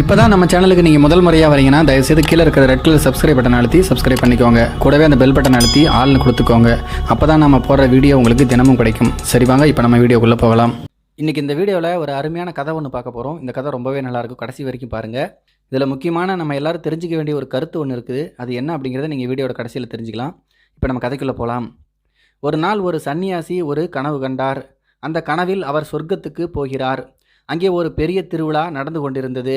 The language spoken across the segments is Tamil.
இப்போ தான் நம்ம சேனலுக்கு நீங்கள் முதல் முறையாக வரீங்கன்னா தயவுசெய்து கீழே இருக்கிற ரெட் கலர் சப்ஸ்கிரைப் பட்டன் அழுத்தி சப்ஸ்கிரைப் பண்ணிக்கோங்க. கூடவே அந்த பெல் பட்டன் அழுத்தி ஆள்னு கொடுத்துக்கோங்க. அப்போ தான் நம்ம போடுற வீடியோ உங்களுக்கு தினமும் கிடைக்கும். சரி வாங்க இப்போ நம்ம வீடியோக்குள்ளே போகலாம். இன்றைக்கி இந்த வீடியோவில் ஒரு அருமையான கதை ஒன்று பார்க்க போகிறோம் இந்த கதை ரொம்பவே நல்லாயிருக்கும் கடைசி வரைக்கும் பாருங்கள் இதில் முக்கியமான நம்ம எல்லாரும் தெரிஞ்சுக்க வேண்டிய ஒரு கருத்து ஒன்று இருக்குது. அது என்ன அப்படிங்கிறத நீங்கள் வீடியோட கடைசியில் தெரிஞ்சுக்கலாம். இப்போ நம்ம கதைக்குள்ளே போகலாம் ஒரு நாள் ஒரு சன்னியாசி ஒரு கனவு கண்டார். அந்த கனவில் அவர் சொர்க்கத்துக்கு போகிறார். அங்கே ஒரு பெரிய திருவிழா நடந்து கொண்டிருந்தது.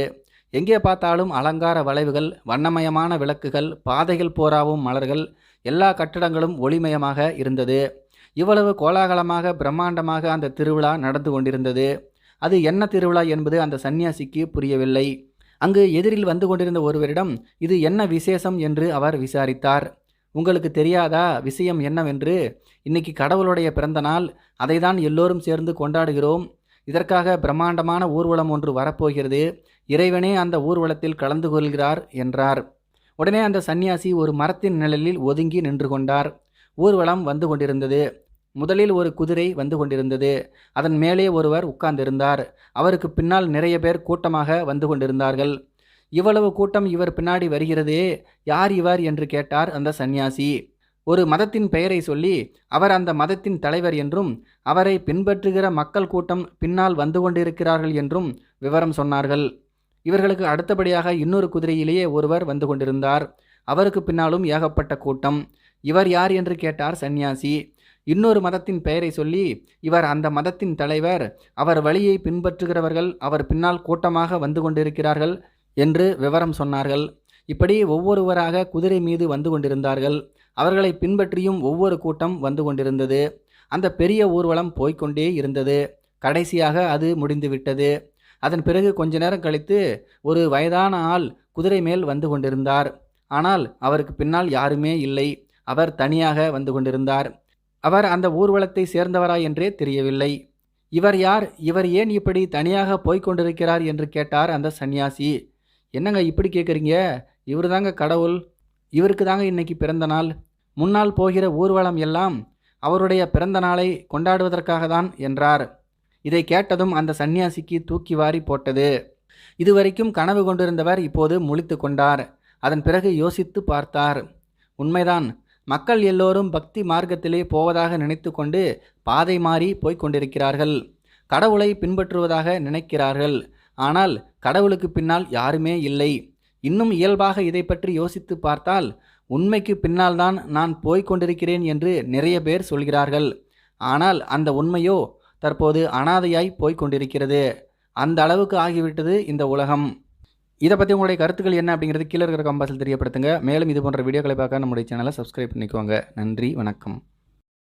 எங்கே பார்த்தாலும் அலங்கார வளைவுகள் வண்ணமயமான விளக்குகள் பாதைகள் போராவும் மலர்கள் எல்லா கட்டடங்களும் ஒளிமயமாக இருந்தது. இவ்வளவு கோலாகலமாக பிரம்மாண்டமாக அந்த திருவிழா நடந்து கொண்டிருந்தது. அது என்ன திருவிழா என்பது அந்த சன்னியாசிக்கு புரியவில்லை. அங்கு எதிரில் வந்து கொண்டிருந்த ஒருவரிடம் இது என்ன விசேஷம்? என்று அவர் விசாரித்தார். உங்களுக்கு தெரியாதா? விஷயம் என்னவென்று? இன்னைக்கு கடவுளுடைய பிறந்த நாள். அதை தான் எல்லோரும் சேர்ந்து கொண்டாடுகிறோம். இதற்காக பிரம்மாண்டமான ஊர்வலம் ஒன்று வரப்போகிறது. இறைவனே அந்த ஊர்வலத்தில் கலந்து கொள்கிறார் என்றார். உடனே அந்த சன்னியாசி ஒரு மரத்தின் நிழலில் ஒதுங்கி நின்று கொண்டார். ஊர்வலம் வந்து கொண்டிருந்தது. முதலில் ஒரு குதிரை வந்து கொண்டிருந்தது. அதன் மேலே ஒருவர் உட்கார்ந்திருந்தார். அவருக்கு பின்னால் நிறைய பேர் கூட்டமாக வந்து கொண்டிருந்தார்கள். இவ்வளவு கூட்டம் இவர் பின்னாடி வருகிறதே யார் இவர்? என்று கேட்டார் அந்த சந்நியாசி. ஒரு மதத்தின் பெயரை சொல்லி அவர் அந்த மதத்தின் தலைவர் என்றும் அவரை பின்பற்றுகிற மக்கள் கூட்டம் பின்னால் வந்து கொண்டிருக்கிறார்கள் என்றும் விவரம் சொன்னார்கள். இவர்களுக்கு அடுத்தபடியாக இன்னொரு குதிரையிலேயே ஒருவர் வந்து கொண்டிருந்தார். அவருக்கு பின்னாலும் ஏகப்பட்ட கூட்டம். இவர் யார் என்று கேட்டார் சந்நியாசி. இன்னொரு மதத்தின் பெயரை சொல்லி இவர் அந்த மதத்தின் தலைவர் அவர் வழியை பின்பற்றுகிறவர்கள் அவர் பின்னால் கூட்டமாக வந்து கொண்டிருக்கிறார்கள் என்று விவரம் சொன்னார்கள். இப்படி ஒவ்வொருவராக குதிரை மீது வந்து கொண்டிருந்தார்கள். அவர்களை பின்பற்றியும் ஒவ்வொரு கூட்டம் வந்து கொண்டிருந்தது. அந்த பெரிய ஊர்வலம் போய்க்கொண்டே இருந்தது. கடைசியாக அது முடிந்துவிட்டது. அதன் பிறகு கொஞ்ச நேரம் கழித்து ஒரு வயதான ஆள் குதிரை மேல் வந்து கொண்டிருந்தார். ஆனால் அவருக்கு பின்னால் யாருமே இல்லை. அவர் தனியாக வந்து கொண்டிருந்தார். அவர் அந்த ஊர்வலத்தை சேர்ந்தவரா என்றே தெரியவில்லை. இவர் யார்? இவர் ஏன் இப்படி தனியாக போய்கொண்டிருக்கிறார் என்று கேட்டார் அந்த சன்னியாசி. என்னங்க இப்படி கேட்குறீங்க இவர் தாங்க கடவுள். இவருக்கு தாங்க இன்னைக்கு பிறந்த நாள். முன்னால் போகிற ஊர்வலம் எல்லாம் அவருடைய பிறந்த நாளை கொண்டாடுவதற்காக தான் என்றார். இதை கேட்டதும் அந்த சன்னியாசிக்கு தூக்கி வாரி போட்டது. இதுவரைக்கும் கனவு கொண்டிருந்தவர் இப்போது முழித்து கொண்டார். அதன் பிறகு யோசித்து பார்த்தார். உண்மைதான் மக்கள் எல்லோரும் பக்தி மார்க்கத்திலே போவதாக நினைத்து கொண்டு பாதை மாறி போய்க் கொண்டிருக்கிறார்கள். கடவுளை பின்பற்றுவதாக நினைக்கிறார்கள். ஆனால் கடவுளுக்கு பின்னால் யாருமே இல்லை. இன்னும் இயல்பாக இதை பற்றி யோசித்து பார்த்தால் உண்மைக்கு பின்னால்தான் நான் போய்க் கொண்டிருக்கிறேன் என்று நிறைய பேர் சொல்கிறார்கள். ஆனால் அந்த உண்மையோ தற்போது அனாதையாய் போய்க் கொண்டிருக்கிறது. அந்த அளவுக்கு ஆகிவிட்டது இந்த உலகம். இதை பற்றி உங்களுடைய கருத்துக்கள் என்ன அப்படிங்கிறது கீழே இருக்கிற கம்பாசில் தெரியப்படுத்துங்க. மேலும் இது போன்ற வீடியோக்களை பார்க்க நம்முடைய சேனலை சப்ஸ்கிரைப் பண்ணிக்கோங்க. நன்றி வணக்கம்.